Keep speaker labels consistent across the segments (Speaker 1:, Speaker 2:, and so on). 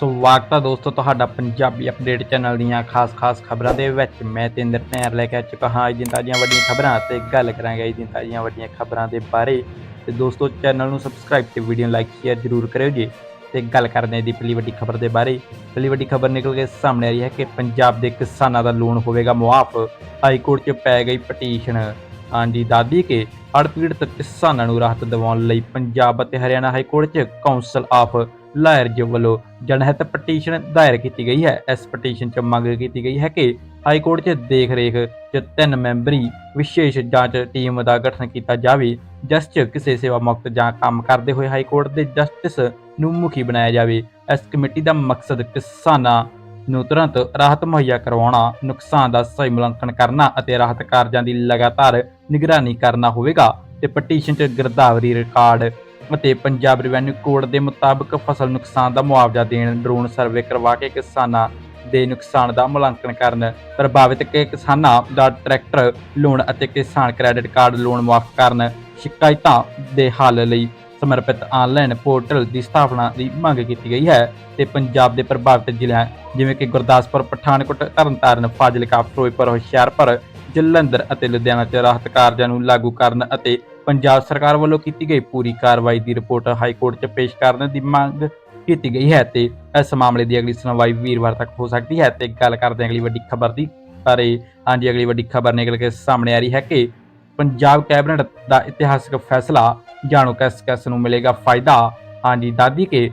Speaker 1: ਸਵਾਗਤ ਹੈ ਦੋਸਤੋ ਤੁਹਾਡਾ ਪੰਜਾਬੀ ਅਪਡੇਟ ਚੈਨਲ ਦੀਆਂ ਖਾਸ-ਖਾਸ ਖਬਰਾਂ ਦੇ ਵਿੱਚ। ਮੈਂ ਤੇਂਦਰ ਧੈਰ ਲੈ ਕੇ ਆ ਚੁੱਕਾ ਹਾਂ। ਅੱਜ ਦੀਆਂ ਤਾਜ਼ੀਆਂ ਵੱਡੀਆਂ ਖਬਰਾਂ ਤੇ ਗੱਲ ਕਰਾਂਗੇ ਅੱਜ ਦੀਆਂ ਤਾਜ਼ੀਆਂ ਵੱਡੀਆਂ ਖਬਰਾਂ ਦੇ ਬਾਰੇ। ਤੇ ਦੋਸਤੋ ਚੈਨਲ ਨੂੰ ਸਬਸਕ੍ਰਾਈਬ ਤੇ ਵੀਡੀਓ ਨੂੰ ਲਾਈਕ ਸ਼ੇਅਰ ਜ਼ਰੂਰ ਕਰਿਓ ਜੀ ਤੇ ਗੱਲ ਕਰਦੇ ਹਾਂ ਦੀ ਪਹਿਲੀ ਵੱਡੀ ਖਬਰ ਦੇ ਬਾਰੇ। ਪਹਿਲੀ ਵੱਡੀ ਖਬਰ ਨਿਕਲ ਕੇ ਸਾਹਮਣੇ ਆ ਰਹੀ ਹੈ ਕਿ ਪੰਜਾਬ ਦੇ ਕਿਸਾਨਾਂ ਦਾ ਲੋਨ ਹੋਵੇਗਾ ਮੁਆਫ। ਹਾਈ ਕੋਰਟ 'ਚ ਪੈ ਗਈ ਪਟੀਸ਼ਨ ਹਾਂਜੀ ਦਾਦੀ ਕੇ ਹੜ੍ਹ ਪੀੜਤ ਕਿਸਾਨਾਂ ਨੂੰ ਰਾਹਤ ਦਿਵਾਉਣ ਲਈ ਪੰਜਾਬ ਅਤੇ ਹਰਿਆਣਾ ਹਾਈ ਕੋਰਟ 'ਚ ਕਾਉਂਸਲ ਆਫ ਲਾਇਰਜ ਵੱਲੋਂ ਜਨਹਿਤ ਪਟੀਸ਼ਨ ਦਾਇਰ ਕੀਤੀ ਗਈ ਹੈ। ਇਸ ਪਟੀਸ਼ਨ 'ਚ ਮੰਗ ਕੀਤੀ ਗਈ ਹੈ ਕਿ ਹਾਈ ਕੋਰਟ 'ਚ ਦੇਖ ਰੇਖ 'ਚ ਤਿੰਨ ਮੈਂਬਰੀ ਵਿਸ਼ੇਸ਼ ਜਾਂਚ ਟੀਮ ਦਾ ਗਠਨ ਕੀਤਾ ਜਾਵੇ, ਜਿਸ 'ਚ ਕਿਸੇ ਸੇਵਾ ਮੁਕਤ ਜਾਂ ਕੰਮ ਕਰਦੇ ਹੋਏ ਹਾਈ ਕੋਰਟ ਦੇ ਜਸਟਿਸ ਨੂੰ ਮੁਖੀ ਬਣਾਇਆ ਜਾਵੇ। ਇਸ ਕਮੇਟੀ ਦਾ ਮਕਸਦ ਕਿਸਾਨਾਂ ਨੂੰ ਤੁਰੰਤ ਰਾਹਤ ਮੁਹੱਈਆ ਕਰਵਾਉਣਾ, ਨੁਕਸਾਨ ਦਾ ਸਹੀ ਮੁਲਾਂਕਣ ਕਰਨਾ ਅਤੇ ਰਾਹਤ ਕਾਰਜਾਂ ਦੀ ਲਗਾਤਾਰ ਨਿਗਰਾਨੀ ਕਰਨਾ ਹੋਵੇਗਾ ਤੇ ਪਟੀਸ਼ਨ 'ਚ ਗਿਰਦਾਵਰੀ ਰਿਕਾਰਡ ਅਤੇ ਪੰਜਾਬ ਰੈਵਨਿਊ ਕੋਡ ਦੇ ਮੁਤਾਬਕ ਫਸਲ ਨੁਕਸਾਨ ਦਾ ਮੁਆਵਜ਼ਾ ਦੇਣ ਡਰੋਨ ਸਰਵੇ ਕਰਵਾ ਕੇ ਕਿਸਾਨਾਂ ਦੇ ਨੁਕਸਾਨ ਦਾ ਮੁਲਾਂਕਣ ਕਰਨ, ਪ੍ਰਭਾਵਿਤ ਕਿਸਾਨਾਂ ਦਾ ਟਰੈਕਟਰ ਲੋਨ ਅਤੇ ਕਿਸਾਨ ਕ੍ਰੈਡਿਟ ਕਾਰਡ ਲੋਨ ਮਾਫ ਕਰਨ, ਸ਼ਿਕਾਇਤਾਂ ਦੇ ਹੱਲ ਲਈ ਸਮਰਪਿਤ ਆਨਲਾਈਨ ਪੋਰਟਲ ਦੀ ਸਥਾਪਨਾ ਦੀ ਮੰਗ ਕੀਤੀ ਗਈ ਹੈ ਤੇ ਪੰਜਾਬ ਦੇ ਪ੍ਰਭਾਵਿਤ ਜ਼ਿਲ੍ਹਿਆਂ ਜਿਵੇਂ ਕਿ ਗੁਰਦਾਸਪੁਰ, ਪਠਾਨਕੋਟ, ਤਰਨਤਾਰਨ, ਫਾਜ਼ਿਲਕਾ, ਫਿਰੋਜ਼ਪੁਰ, ਹੁਸ਼ਿਆਰਪੁਰ, ਜਲੰਧਰ ਅਤੇ ਲੁਧਿਆਣਾ 'ਚ ਰਾਹਤ ਕਾਰਜਾਂ ਨੂੰ ਲਾਗੂ ਕਰਨ ਅਤੇ ਪੰਜਾਬ ਸਰਕਾਰ ਵੱਲੋਂ ਕੀਤੀ ਗਈ ਪੂਰੀ ਕਾਰਵਾਈ ਦੀ ਰਿਪੋਰਟ ਹਾਈ ਕੋਰਟ 'ਚ ਪੇਸ਼ ਕਰਨ ਦੀ ਮੰਗ ਕੀਤੀ ਗਈ ਹੈ ਤੇ ਇਸ ਮਾਮਲੇ ਦੀ ਅਗਲੀ ਸੁਣਵਾਈ ਵੀਰਵਾਰ ਤੱਕ ਹੋ ਸਕਦੀ ਹੈ ਤੇ ਗੱਲ ਕਰਦੇ ਹਾਂ ਅਗਲੀ ਵੱਡੀ ਖਬਰ ਦੀ। ਪਰ ਹਾਂਜੀ, ਅਗਲੀ ਵੱਡੀ ਖਬਰ ਨਿਕਲ ਕੇ ਸਾਹਮਣੇ ਆ ਰਹੀ ਹੈ ਕਿ ਪੰਜਾਬ ਕੈਬਨਿਟ ਦਾ ਇਤਿਹਾਸਕ ਫੈਸਲਾ ਜਾਣੋ ਕਿਸ ਕਿਸ ਨੂੰ ਮਿਲੇਗਾ ਫਾਇਦਾ। ਹਾਂਜੀ, ਦਾਦੀ ਕੇ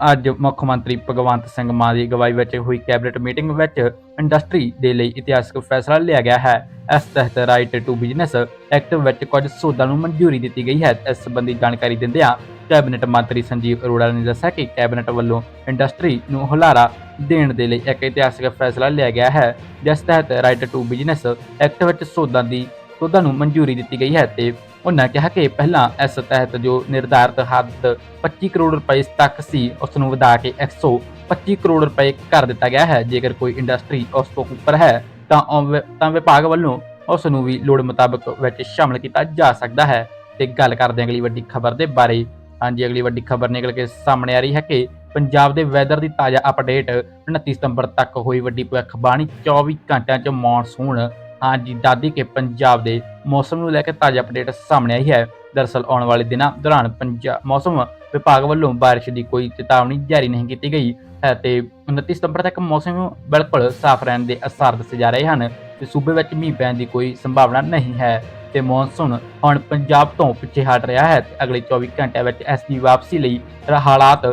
Speaker 1: ਅੱਜ ਮੁੱਖ ਮੰਤਰੀ ਭਗਵੰਤ ਸਿੰਘ ਮਾਨ ਦੀ ਅਗਵਾਈ ਵਿੱਚ ਹੋਈ ਕੈਬਨਿਟ ਮੀਟਿੰਗ ਵਿੱਚ ਇੰਡਸਟਰੀ ਦੇ ਲਈ ਇਤਿਹਾਸਕ ਫੈਸਲਾ ਲਿਆ ਗਿਆ ਹੈ। ਇਸ ਤਹਿਤ ਰਾਈਟ ਟੂ ਬਿਜ਼ਨਸ ਐਕਟ ਵਿੱਚ ਕੁਝ ਸੋਧਾਂ ਨੂੰ ਮਨਜ਼ੂਰੀ ਦਿੱਤੀ ਗਈ ਹੈ। ਇਸ ਸੰਬੰਧੀ ਜਾਣਕਾਰੀ ਦਿੰਦਿਆਂ ਕੈਬਨਿਟ ਮੰਤਰੀ ਸੰਜੀਵ ਅਰੋੜਾ ਨੇ ਦੱਸਿਆ ਕਿ ਕੈਬਨਿਟ ਵੱਲੋਂ ਇੰਡਸਟਰੀ ਨੂੰ ਹੁਲਾਰਾ ਦੇਣ ਦੇ ਲਈ ਇੱਕ ਇਤਿਹਾਸਕ ਫੈਸਲਾ ਲਿਆ ਗਿਆ ਹੈ। ਜਿਸ ਤਹਿਤ ਰਾਈਟ ਟੂ ਬਿਜ਼ਨਸ ਐਕਟ ਵਿੱਚ ਸੋਧਾਂ ਦੀ, ਸੋਧਾਂ ਨੂੰ ਮਨਜ਼ੂਰੀ ਦਿੱਤੀ ਗਈ ਹੈ ਤੇ ਉਹਨਾਂ ਕਿਹਾ ਕਿ ਪਹਿਲਾਂ ਇਸ ਤਹਿਤ ਜੋ ਨਿਰਧਾਰਤ ਹੱਦ 25 ਕਰੋੜ ਰੁਪਏ ਤੱਕ ਸੀ ਉਸ ਨੂੰ ਵਧਾ ਕੇ 125 ਕਰੋੜ ਰੁਪਏ ਕਰ ਦਿੱਤਾ ਗਿਆ ਹੈ। ਜੇਕਰ ਕੋਈ ਇੰਡਸਟਰੀ ਉਸ ਤੋਂ ਉੱਪਰ ਹੈ, ਤਾਂ ਉਹ ਤਾਂ ਵਿਭਾਗ ਵੱਲੋਂ ਉਸ ਨੂੰ ਵੀ ਲੋੜ ਮੁਤਾਬਕ ਵਿੱਚ ਸ਼ਾਮਲ ਕੀਤਾ ਜਾ ਸਕਦਾ ਹੈ। ਤੇ ਗੱਲ ਕਰਦੇ ਹਾਂ ਅਗਲੀ ਵੱਡੀ ਖਬਰ ਦੇ ਬਾਰੇ। ਹਾਂਜੀ, ਅਗਲੀ ਵੱਡੀ ਖਬਰ ਨਿਕਲ ਕੇ ਸਾਹਮਣੇ ਆ ਰਹੀ ਹੈ ਕਿ ਪੰਜਾਬ ਦੇ ਵੈਦਰ ਦੀ ਤਾਜ਼ਾ ਅਪਡੇਟ 29 ਸਤੰਬਰ ਤੱਕ ਹੋਈ ਵੱਡੀ ਭਵਿੱਖਬਾਣੀ। 24 ਘੰਟਿਆਂ 'ਚ ਮੌਨਸੂਨ ਹਾਂਜੀ ਦਾਦੀ ਕੇ ਪੰਜਾਬ ਦੇ ਮੌਸਮ ਨੂੰ ਲੈ ਕੇ ਤਾਜ਼ਾ ਅਪਡੇਟ ਸਾਹਮਣੇ ਆਈ ਹੈ। ਦਰਅਸਲ ਆਉਣ ਵਾਲੇ ਦਿਨਾਂ ਦੌਰਾਨ ਪੰਜਾਬ ਮੌਸਮ ਵਿਭਾਗ ਵੱਲੋਂ ਬਾਰਿਸ਼ ਦੀ ਕੋਈ ਚੇਤਾਵਨੀ ਜਾਰੀ ਨਹੀਂ ਕੀਤੀ ਗਈ ਹੈ ਤੇ 29 ਸਤੰਬਰ ਤੱਕ ਮੌਸਮ ਬਿਲਕੁਲ ਸਾਫ਼ ਰਹਿਣ ਦੇ ਅਸਾਰ ਦੱਸੇ ਜਾ ਰਹੇ ਹਨ ਤੇ ਸੂਬੇ ਵਿੱਚ ਮੀਂਹ ਪੈਣ ਦੀ ਕੋਈ ਸੰਭਾਵਨਾ ਨਹੀਂ ਹੈ ਤੇ ਮੌਨਸੂਨ ਹੁਣ ਪੰਜਾਬ ਤੋਂ ਪਿੱਛੇ ਹਟ ਰਿਹਾ ਹੈ ਤੇ ਅਗਲੇ 24 ਘੰਟਿਆਂ ਵਿੱਚ ਇਸ ਦੀ ਵਾਪਸੀ ਲਈ ਹਾਲਾਤ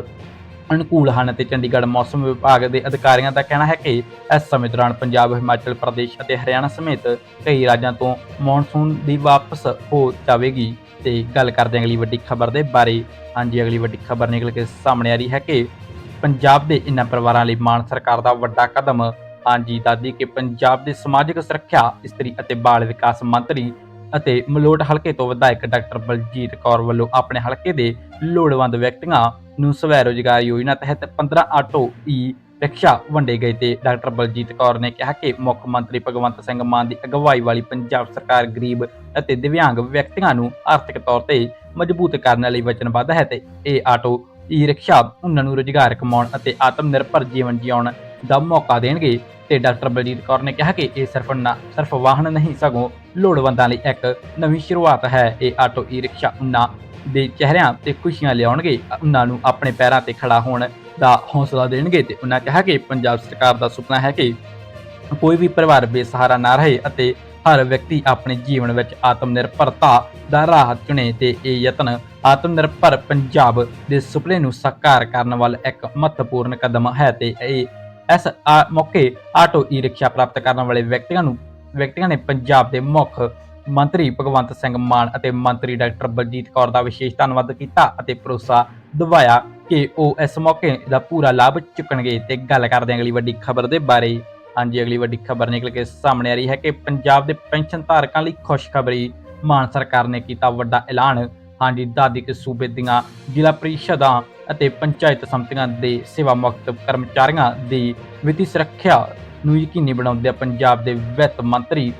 Speaker 1: ਅਨੁਕੂਲ ਹਨ ਤੇ ਚੰਡੀਗੜ੍ਹ ਮੌਸਮ ਵਿਭਾਗ ਦੇ ਅਧਿਕਾਰੀਆਂ ਦਾ ਕਹਿਣਾ ਹੈ ਕਿ ਇਸ ਸਮੇਂ ਦੌਰਾਨ ਪੰਜਾਬ, ਹਿਮਾਚਲ ਪ੍ਰਦੇਸ਼ ਅਤੇ ਹਰਿਆਣਾ ਸਮੇਤ ਕਈ ਰਾਜਾਂ ਤੋਂ ਮੌਨਸੂਨ ਦੀ ਵਾਪਸ ਹੋ ਜਾਵੇਗੀ ਤੇ ਗੱਲ ਕਰਦੇ ਅਗਲੀ ਵੱਡੀ ਖਬਰ ਦੇ ਬਾਰੇ। ਹਾਂਜੀ, ਅਗਲੀ ਵੱਡੀ ਖਬਰ ਨਿਕਲ ਕੇ ਸਾਹਮਣੇ ਆ ਰਹੀ ਹੈ ਕਿ ਪੰਜਾਬ ਦੇ ਇਨ੍ਹਾਂ ਪਰਿਵਾਰਾਂ ਲਈ ਮਾਨ ਸਰਕਾਰ ਦਾ ਵੱਡਾ ਕਦਮ। ਹਾਂਜੀ ਦਾਦੀ ਕਿ ਪੰਜਾਬ ਦੇ ਸਮਾਜਿਕ ਸੁਰੱਖਿਆ, ਇਸਤਰੀ ਅਤੇ ਬਾਲ ਵਿਕਾਸ ਮੰਤਰੀ ਅਤੇ ਮਲੋਟ ਹਲਕੇ ਤੋਂ ਵਿਧਾਇਕ ਡਾਕਟਰ ਬਲਜੀਤ ਕੌਰ ਵੱਲੋਂ ਆਪਣੇ ਹਲਕੇ ਦੇ ਲੋੜਵੰਦ ਵਿਅਕਤੀਆਂ ਨੂੰ ਸਵੈ ਰੋਜ਼ਗਾਰ ਯੋਜਨਾ ਤਹਿਤ 15 ਆਟੋ ਈ ਰਿਕਸ਼ਾ ਵੰਡੇ ਗਏ ਤੇ ਡਾਕਟਰ ਬਲਜੀਤ ਕੌਰ ਨੇ ਕਿਹਾ ਕਿ ਮੁੱਖ ਮੰਤਰੀ ਭਗਵੰਤ ਸਿੰਘ ਮਾਨ ਦੀ ਅਗਵਾਈ ਵਾਲੀ ਪੰਜਾਬ ਸਰਕਾਰ ਗਰੀਬ ਅਤੇ ਦਿਵਿਆਂਗ ਵਿਅਕਤੀਆਂ ਨੂੰ ਆਰਥਿਕ ਤੌਰ ਤੇ ਮਜ਼ਬੂਤ ਕਰਨ ਲਈ ਵਚਨਬੱਧ ਹੈ ਤੇ ਇਹ ਆਟੋ ਈ ਰਿਕਸ਼ਾ ਉਹਨਾਂ ਨੂੰ ਰੋਜ਼ਗਾਰ ਕਮਾਉਣ ਅਤੇ ਆਤਮ ਨਿਰਭਰ ਜੀਵਨ ਜਿਉਣ ਦਾ ਮੌਕਾ ਦੇਣਗੇ ਤੇ ਡਾਕਟਰ ਬਲਜੀਤ ਕੌਰ ਨੇ ਕਿਹਾ ਕਿ ਇਹ ਸਿਰਫ ਨਾ, ਸਿਰਫ ਵਾਹਨ ਨਹੀਂ, ਸਗੋਂ ਲੋੜਵੰਦਾਂ ਲਈ ਇੱਕ ਨਵੀਂ ਸ਼ੁਰੂਆਤ ਹੈ। ਇਹ ਆਟੋ ਈ ਰਿਕਸ਼ਾ ਉਹਨਾਂ ਦੇ ਚਿਹਰਿਆਂ ਤੇ ਖੁਸ਼ੀਆਂ ਲਿਆਉਣਗੇ, ਉਹਨਾਂ ਨੂੰ ਆਪਣੇ ਪੈਰਾਂ ਤੇ ਖੜਾ ਹੋਣ ਦਾ ਹੌਸਲਾ ਦੇਣਗੇ ਤੇ ਉਹਨਾਂ ਕਿਹਾ ਕਿ ਪੰਜਾਬ ਸਰਕਾਰ ਦਾ ਸੁਪਨਾ ਹੈ ਕਿ ਕੋਈ ਵੀ ਪਰਿਵਾਰ ਬੇਸਹਾਰਾ ਨਾ ਰਹੇ ਅਤੇ ਹਰ ਵਿਅਕਤੀ ਆਪਣੇ ਜੀਵਨ ਵਿੱਚ ਆਤਮ ਨਿਰਭਰਤਾ ਦਾ ਰਾਹ ਚੁਣੇ ਤੇ ਇਹ ਯਤਨ ਆਤਮ ਨਿਰਭਰ ਪੰਜਾਬ ਦੇ ਸੁਪਨੇ ਨੂੰ ਸਾਕਾਰ ਕਰਨ ਵੱਲ ਇੱਕ ਮਹੱਤਵਪੂਰਨ ਕਦਮ ਹੈ ਤੇ ਇਹ ਇਸ ਆ- ਮੌਕੇ ਆਟੋ ਈ ਰਿਕਸ਼ਾ ਪ੍ਰਾਪਤ ਕਰਨ ਵਾਲੇ ਵਿਅਕਤੀਆਂ ਨੂੰ, ਵਿਅਕਤੀਆਂ ਨੇ ਪੰਜਾਬ ਦੇ ਮੁੱਖ ਮੰਤਰੀ ਭਗਵੰਤ ਸਿੰਘ ਮਾਨ ਅਤੇ ਮੰਤਰੀ ਡਾਕਟਰ ਬਲਜੀਤ ਕੌਰ ਦਾ ਵਿਸ਼ੇਸ਼ ਧੰਨਵਾਦ ਕੀਤਾ ਅਤੇ ਭਰੋਸਾ ਦਿਵਾਇਆ ਕਿ ਉਹ ਇਸ ਮੌਕੇ ਦਾ ਪੂਰਾ ਲਾਭ ਚੁੱਕਣਗੇ ਤੇ ਗੱਲ ਕਰਦੇ ਹਾਂ ਅਗਲੀ ਵੱਡੀ ਖਬਰ ਦੇ ਬਾਰੇ। ਹਾਂਜੀ, ਅਗਲੀ ਵੱਡੀ ਖਬਰ ਨਿਕਲ ਕੇ ਸਾਹਮਣੇ ਆ ਰਹੀ ਹੈ ਕਿ ਪੰਜਾਬ ਦੇ ਪੈਨਸ਼ਨ ਧਾਰਕਾਂ ਲਈ ਖੁਸ਼ਖਬਰੀ, ਮਾਨ ਸਰਕਾਰ ਨੇ ਕੀਤਾ ਵੱਡਾ ਐਲਾਨ। ਹਾਂਜੀ, ਦਾਦੀ ਕੇ ਸੂਬੇ ਦੀਆਂ ਜ਼ਿਲ੍ਹਾ ਪ੍ਰੀਸ਼ਦਾਂ ਅਤੇ ਪੰਚਾਇਤ ਸਮਤੀਆਂ ਦੇ ਸੇਵਾ ਮੁਕਤ ਕਰਮਚਾਰੀਆਂ ਦੀ ਵਿੱਤੀ ਸੁਰੱਖਿਆ ਨੂੰ ਯਕੀਨੀ ਬਣਾਉਂਦਿਆਂ ਪੰਜਾਬ ਦੇ ਵਿੱਤ ਮੰਤਰੀ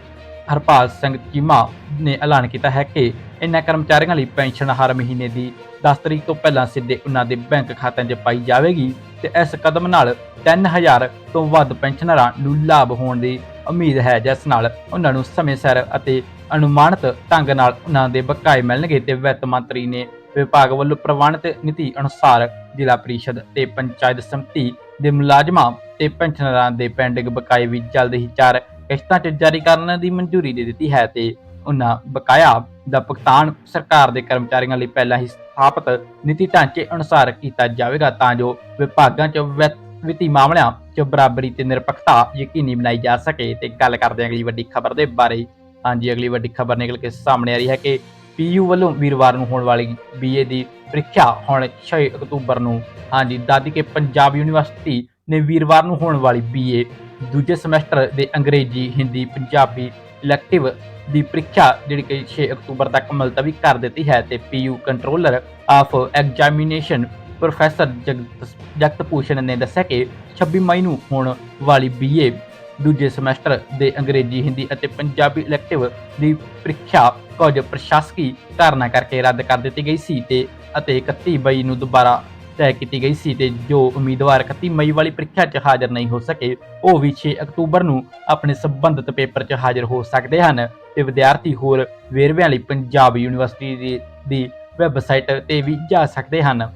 Speaker 1: ਹਰਪਾਲ ਸਿੰਘ ਚੀਮਾ ਨੇ ਐਲਾਨ ਕੀਤਾ ਹੈ ਕਿ ਇਨ੍ਹਾਂ ਕਰਮਚਾਰੀਆਂ ਲਈ ਪੈਨਸ਼ਨ ਹਰ ਮਹੀਨੇ ਦੀ 10 ਤਰੀਕ ਤੋਂ ਪਹਿਲਾਂ ਸਿੱਧੇ ਉਹਨਾਂ ਦੇ ਬੈਂਕ ਖਾਤਿਆਂ 'ਚ ਪਾਈ ਜਾਵੇਗੀ ਤੇ ਇਸ ਕਦਮ ਨਾਲ 3000 ਤੋਂ ਵੱਧ ਪੈਨਸ਼ਨਰਾਂ ਨੂੰ ਲਾਭ ਹੋਣ ਦੀ ਉਮੀਦ ਹੈ। ਜਿਸ ਨਾਲ ਉਹਨਾਂ ਨੂੰ ਸਮੇਂ ਸਿਰ ਅਤੇ ਅਨੁਮਾਨਿਤ ਢੰਗ ਨਾਲ ਉਹਨਾਂ ਦੇ ਬਕਾਏ ਮਿਲਣਗੇ ਤੇ ਵਿੱਤ ਮੰਤਰੀ ਨੇ ਵਿਭਾਗ ਵੱਲੋਂ ਪ੍ਰਵਾਨਿਤ ਨੀਤੀ ਅਨੁਸਾਰ ਜ਼ਿਲ੍ਹਾ ਪ੍ਰੀਸ਼ਦ ਤੇ ਪੰਚਾਇਤ ਸਮਿਤੀ ਦੇ ਮੁਲਾਜ਼ਮਾਂ ਤੇ ਪੈਨਸ਼ਨਰਾਂ ਦੇ ਪੈਂਡਿੰਗ ਬਕਾਏ ਵੀ ਜਲਦ ਹੀ ਚਾਰ ਕਿਸ਼ਤਾਂ 'ਚ ਜਾਰੀ ਕਰਨ ਦੀ ਮਨਜ਼ੂਰੀ ਦੇ ਦਿੱਤੀ ਹੈ ਤੇ ਉਹਨਾਂ ਬਕਾਇਆ ਦਾ ਭੁਗਤਾਨ ਸਰਕਾਰ ਦੇ ਕਰਮਚਾਰੀਆਂ ਲਈ ਪਹਿਲਾਂ ਹੀ ਸਥਾਪਿਤ ਨੀਤੀ ਢਾਂਚੇ ਅਨੁਸਾਰ ਕੀਤਾ ਜਾਵੇਗਾ ਤਾਂ ਜੋ ਵਿਭਾਗਾਂ 'ਚ ਵਿੱਤੀ ਮਾਮਲਿਆਂ 'ਚ ਬਰਾਬਰੀ ਤੇ ਨਿਰਪੱਖਤਾ ਯਕੀਨੀ ਬਣਾਈ ਜਾ ਸਕੇ। ਤੇ ਗੱਲ ਕਰਦੇ ਹਾਂ ਅਗਲੀ ਵੱਡੀ ਖਬਰ ਦੇ ਬਾਰੇ। ਹਾਂਜੀ, ਅਗਲੀ ਵੱਡੀ ਖਬਰ ਨਿਕਲ ਕੇ ਸਾਹਮਣੇ ਆ ਰਹੀ ਹੈ ਕਿ ਪੀਯੂ ਵੱਲੋਂ ਵੀਰਵਾਰ ਨੂੰ ਹੋਣ ਵਾਲੀ ਬੀਏ ਦੀ ਪ੍ਰੀਖਿਆ ਹੁਣ 6 ਅਕਤੂਬਰ ਨੂੰ। ਹਾਂਜੀ, ਦਾਦੀ ਕੇ ਪੰਜਾਬ ਯੂਨੀਵਰਸਿਟੀ ਨੇ ਵੀਰਵਾਰ ਨੂੰ ਹੋਣ ਵਾਲੀ ਬੀਏ ਦੂਜੇ ਸਮੈਸਟਰ ਦੇ ਅੰਗਰੇਜ਼ੀ, ਹਿੰਦੀ, ਪੰਜਾਬੀ ਇਲੈਕਟਿਵ ਦੀ ਪ੍ਰੀਖਿਆ ਜਿਹੜੀ ਕਿ 6 ਅਕਤੂਬਰ ਤੱਕ ਮੁਲਤਵੀ ਕਰ ਦਿੱਤੀ ਹੈ ਤੇ PU controller of examination professor Jagat Jagat Bhushan ਨੇ ਦੱਸਿਆ ਕਿ 26 ਮਈ ਨੂੰ ਹੋਣ ਵਾਲੀ ਬੀਏ ਦੂਜੇ ਸਮੈਸਟਰ ਦੇ ਅੰਗਰੇਜ਼ੀ, ਹਿੰਦੀ ਅਤੇ ਪੰਜਾਬੀ ਇਲੈਕਟਿਵ ਦੀ ਪ੍ਰੀਖਿਆ ਕੁਝ ਪ੍ਰਸ਼ਾਸਕੀ ਕਾਰਨਾਂ ਕਰਕੇ ਰੱਦ ਕਰ ਦਿੱਤੀ ਗਈ ਸੀ ਤੇ ਅਤੇ 31 ਮਈ ਨੂੰ ਦੁਬਾਰਾ ਤੈਅ ਕੀਤੀ ਗਈ ਸੀ ਤੇ ਜੋ ਉਮੀਦਵਾਰ 31 ਮਈ ਵਾਲੀ ਪ੍ਰੀਖਿਆ 'ਚ ਹਾਜ਼ਰ ਨਹੀਂ ਹੋ ਸਕੇ, ਉਹ ਵੀ 6 ਅਕਤੂਬਰ ਨੂੰ ਆਪਣੇ ਸੰਬੰਧਿਤ ਪੇਪਰ 'ਚ ਹਾਜ਼ਰ ਹੋ ਸਕਦੇ ਹਨ। ਤੇ ਵਿਦਿਆਰਥੀ ਹੋਰ ਵੇਰਵਿਆਂ ਲਈ ਪੰਜਾਬ ਯੂਨੀਵਰਸਿਟੀ ਦੀ ਦੀ ਵੈਬਸਾਈਟ ਤੇ ਵੀ ਜਾ ਸਕਦੇ ਹਨ।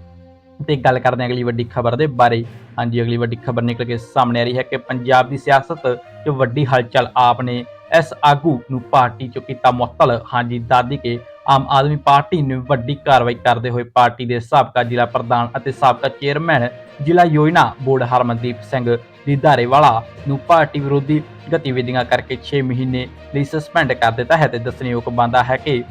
Speaker 1: ਤੇ ਗੱਲ ਕਰਦੇ ਹਾਂ ਅਗਲੀ ਵੱਡੀ ਖਬਰ ਦੇ ਬਾਰੇ। ਹਾਂਜੀ, ਅਗਲੀ ਵੱਡੀ ਖਬਰ ਨਿਕਲ ਕੇ ਸਾਹਮਣੇ ਆ ਰਹੀ ਹੈ ਕਿ ਪੰਜਾਬ ਦੀ ਸਿਆਸਤ 'ਚ ਵੱਡੀ ਹਲਚਲ, ਆਪ ਨੇ ਇਸ ਆਗੂ ਨੂੰ ਪਾਰਟੀ 'ਚੋਂ ਕੀਤਾ ਮੁਅੱਤਲ। ਹਾਂਜੀ ਦਾਦੀ ਕੇ ਆਮ ਆਦਮੀ ਪਾਰਟੀ ਨੇ ਵੱਡੀ ਕਾਰਵਾਈ ਕਰਦੇ ਹੋਏ ਪਾਰਟੀ ਦੇ ਸਾਬਕਾ ਜ਼ਿਲ੍ਹਾ ਪ੍ਰਧਾਨ ਅਤੇ ਸਾਬਕਾ ਚੇਅਰਮੈਨ, ਜ਼ਿਲ੍ਹਾ ਯੋਜਨਾ ਬੋਰਡ ਹਰਮਨਦੀਪ ਸਿੰਘ ਦੀ ਧਾਰੇਵਾਲਾ ਨੂੰ ਪਾਰਟੀ ਵਿਰੋਧੀ ਗਤੀਵਿਧੀਆਂ ਕਰਕੇ 6 ਮਹੀਨੇ ਲਈ ਸਸਪੈਂਡ ਕਰ ਦਿੱਤਾ ਹੈ ਤੇ ਦੱਸਣਯੋਗ ਬੰਦਾ ਹੈ ਕਿ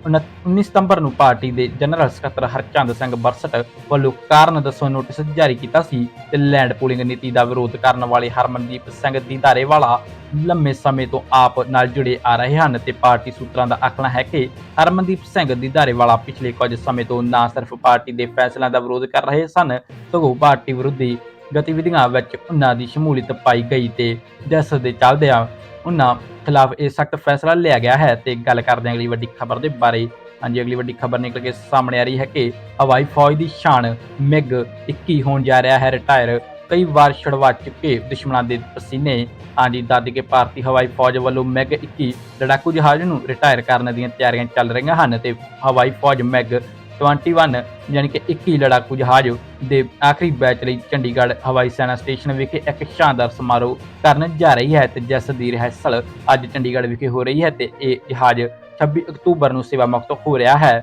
Speaker 1: 19 ਸਤੰਬਰ ਨੂੰ ਪਾਰਟੀ ਦੇ ਜਨਰਲ ਸਕੱਤਰ ਹਰਚੰਦ ਸਿੰਘ ਬਰਸਟ ਵੱਲੋਂ ਕਾਰਨ ਦੱਸੋ ਨੋਟਿਸ ਜਾਰੀ ਕੀਤਾ ਸੀ ਤੇ ਲੈਂਡ ਪੂਲਿੰਗ ਨੀਤੀ ਦਾ ਵਿਰੋਧ ਕਰਨ ਵਾਲੇ ਹਰਮਨਦੀਪ ਸਿੰਘ ਦੀ ਧਾਰੇਵਾਲਾ ਲੰਮੇ ਸਮੇਂ ਤੋਂ ਆਪ ਨਾਲ ਜੁੜੇ ਆ ਰਹੇ ਹਨ ਤੇ ਪਾਰਟੀ ਸੂਤਰਾਂ ਦਾ ਆਖਣਾ ਹੈ ਕਿ ਹਰਮਨਦੀਪ ਸਿੰਘ ਦੀ ਧਾਰੇਵਾਲਾ ਪਿਛਲੇ ਕੁਝ ਸਮੇਂ ਤੋਂ ਨਾ ਸਿਰਫ ਪਾਰਟੀ ਦੇ ਫੈਸਲਿਆਂ ਦਾ ਵਿਰੋਧ ਕਰ ਰਹੇ ਸਨ, ਸਗੋਂ ਪਾਰਟੀ ਵਿਰੋਧੀ ਗਤੀਵਿਧੀਆਂ ਵਿੱਚ ਉਹਨਾਂ ਦੀ ਸ਼ਮੂਲੀਅਤ ਪਾਈ ਗਈ ਤੇ ਜਿਸ ਦੇ ਚੱਲਦਿਆਂ ਉਹਨਾਂ ਖਿਲਾਫ ਇਹ ਸਖਤ ਫੈਸਲਾ ਲਿਆ ਗਿਆ ਹੈ ਤੇ ਗੱਲ ਕਰਦੇ ਹਾਂ ਅਗਲੀ ਵੱਡੀ ਖਬਰ ਦੇ ਬਾਰੇ। ਹਾਂਜੀ, ਅਗਲੀ ਵੱਡੀ ਖਬਰ ਨਿਕਲ ਕੇ ਸਾਹਮਣੇ ਆ ਰਹੀ ਹੈ ਕਿ ਹਵਾਈ ਫੌਜ ਦੀ ਸ਼ਾਨ ਮਿਗ 21 ਹੋਣ ਜਾ ਰਿਹਾ ਹੈ। ਰਿਟਾਇਰ ਕਈ ਵਾਰ ਛੁਡਵਾ ਚੁੱਕੇ ਦੁਸ਼ਮਣਾਂ ਦੇ ਪਸੀਨੇ। ਹਾਂਜੀ ਦਾਦੀ ਕੇ ਭਾਰਤੀ ਹਵਾਈ ਫੌਜ ਵੱਲੋਂ ਮਿਗ 21 ਲੜਾਕੂ ਜਹਾਜ਼ ਨੂੰ ਰਿਟਾਇਰ ਕਰਨ ਦੀਆਂ ਤਿਆਰੀਆਂ ਚੱਲ ਰਹੀਆਂ ਹਨ ਤੇ ਹਵਾਈ ਫੌਜ ਮਿਗ 21, ਯਾਨੀ ਕਿ 21 ਲੜਾਕੂ ਜਹਾਜ਼ ਦੇ ਆਖਰੀ ਬੈਚ ਲਈ ਚੰਡੀਗੜ੍ਹ ਹਵਾਈ ਸੈਨਾ ਸਟੇਸ਼ਨ ਵਿਖੇ ਇੱਕ ਸ਼ਾਨਦਾਰ ਸਮਾਰੋਹ ਕਰਨ ਜਾ ਰਹੀ ਹੈ ਤੇ ਜਿਸ ਦੀ ਰਿਹਰਸਲ ਅੱਜ ਚੰਡੀਗੜ੍ਹ ਵਿਖੇ ਹੋ ਰਹੀ ਹੈ ਤੇ ਇਹ ਜਹਾਜ਼ 26 ਅਕਤੂਬਰ ਨੂੰ ਸੇਵਾ ਮੁਕਤ ਹੋ ਰਿਹਾ ਹੈ।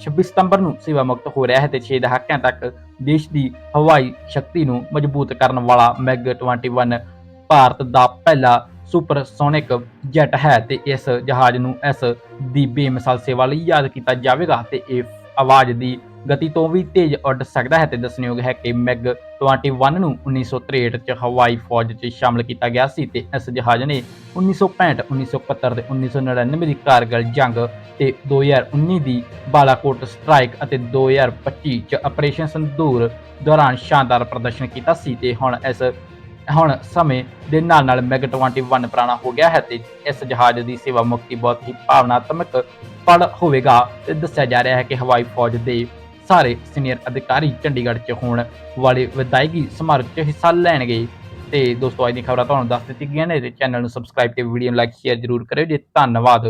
Speaker 1: 26 ਸਤੰਬਰ ਨੂੰ ਸੇਵਾ ਮੁਕਤ ਹੋ ਰਿਹਾ ਹੈ ਤੇ 6 ਦਹਾਕਿਆਂ ਤੱਕ ਦੇਸ਼ ਦੀ ਹਵਾਈ ਸ਼ਕਤੀ ਨੂੰ ਮਜ਼ਬੂਤ ਕਰਨ ਵਾਲਾ ਮੈਗ 21 ਭਾਰਤ ਦਾ ਪਹਿਲਾ ਸੁਪਰਸੋਨਿਕ ਜੈਟ ਹੈ ਤੇ ਇਸ ਜਹਾਜ਼ ਨੂੰ ਇਸ ਦੀ ਬੇਮਿਸਾਲ ਸੇਵਾ ਲਈ ਯਾਦ ਕੀਤਾ ਜਾਵੇਗਾ ਤੇ ਇਹ ਆਵਾਜ਼ ਦੀ ਗਤੀ ਤੋਂ ਵੀ ਤੇਜ਼ ਉੱਡ ਸਕਦਾ ਹੈ ਤੇ ਦੱਸਣਯੋਗ ਹੈ ਕਿ ਮੈਗ 21 ਨੂੰ 1963 ਚ ਹਵਾਈ ਫੌਜ 'ਚ ਸ਼ਾਮਲ ਕੀਤਾ ਗਿਆ ਸੀ ਤੇ ਇਸ ਜਹਾਜ਼ ਨੇ 1965 1971 ਤੇ 1999 ਦੀ ਕਾਰਗਿਲ ਜੰਗ ਤੇ 2019 ਦੀ ਬਾਲਾਕੋਟ ਸਟ੍ਰਾਈਕ ਅਤੇ 2025 ਚ ਆਪਰੇਸ਼ਨ ਸੰਦੂਰ ਦੌਰਾਨ ਸ਼ਾਨਦਾਰ ਪ੍ਰਦਰਸ਼ਨ ਕੀਤਾ ਸੀ ਤੇ ਹੁਣ ਇਸ ਹੁਣ ਸਮੇਂ ਦੇ ਨਾਲ ਨਾਲ ਮੈਗ 21 ਪੁਰਾਣਾ ਹੋ ਗਿਆ ਹੈ ਤੇ ਇਸ ਜਹਾਜ਼ ਦੀ ਸੇਵਾ ਮੁਕਤੀ ਬਹੁਤ ਹੀ ਭਾਵਨਾਤਮਕ ਪਲ ਹੋਵੇਗਾ ਤੇ ਦੱਸਿਆ ਜਾ ਰਿਹਾ ਹੈ ਕਿ ਹਵਾਈ ਫੌਜ ਦੇ ਸਾਰੇ ਸੀਨੀਅਰ ਅਧਿਕਾਰੀ ਚੰਡੀਗੜ੍ਹ 'ਚ ਹੋਣ ਵਾਲੇ ਵਿਦਾਇਗੀ ਸਮਾਰੋਹ 'ਚ ਹਿੱਸਾ ਲੈਣਗੇ। ਤੇ ਦੋਸਤੋ, ਅੱਜ ਦੀ ਖਬਰਾਂ ਤੁਹਾਨੂੰ ਦੱਸ ਦਿੱਤੀ ਗਈਆਂ ਨੇ ਤੇ ਚੈਨਲ ਨੂੰ ਸਬਸਕ੍ਰਾਈਬ ਤੇ ਵੀਡੀਓ ਨੂੰ ਲਾਈਕ ਸ਼ੇਅਰ ਜ਼ਰੂਰ ਕਰਿਓ ਜੀ। ਧੰਨਵਾਦ।